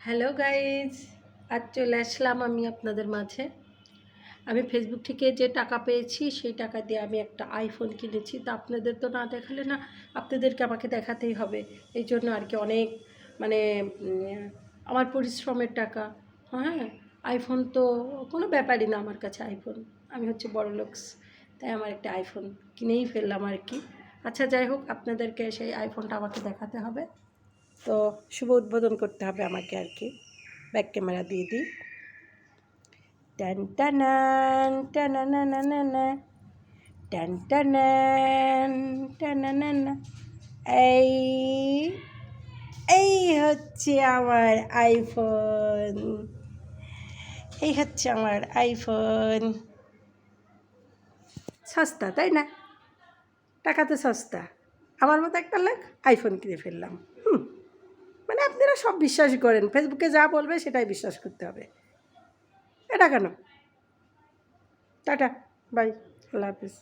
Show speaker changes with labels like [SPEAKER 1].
[SPEAKER 1] Hello guys, আজ চলে আসলাম আমি আপনাদের মাঝে। আমি ফেসবুক থেকে যে টাকা পেয়েছি, সেই টাকা দিয়ে আমি একটা আইফোন কিনেছি। তা আপনাদের তো না দেখালে না, আপনাদেরকে আমাকে দেখাতেই হবে। এই জন্য আর কি অনেক মানে আমার পরিশ্রমের টাকা। হ্যাঁ আইফোন তো কোনো ব্যাপারই না আমার কাছে আইফোন আমি হচ্ছে বড় লোকস তাই আমার একটা আইফোন কিনেই ফেললাম আর কি। আচ্ছা যাই হোক, আপনাদেরকে সেই আইফোনটা আমাকে দেখাতে হবে। তো শুভ উদ্বোধন করতে হবে আমাকে আর কি। ব্যাক ক্যামেরা দিয়ে দিই। টান, টানান টানানানানা টান এই এই হচ্ছে আমার আইফোন এই হচ্ছে আমার আইফোন সস্তা, তাই না? টাকা তো সস্তা। আমার মতো একটা লোক আইফোন কিনে ফেললাম। সব বিশ্বাস করেন। ফেসবুকে যা বলবে সেটাই বিশ্বাস করতে হবে। এটা কেন? টাটা বাই আল্লাহ হাফিজ।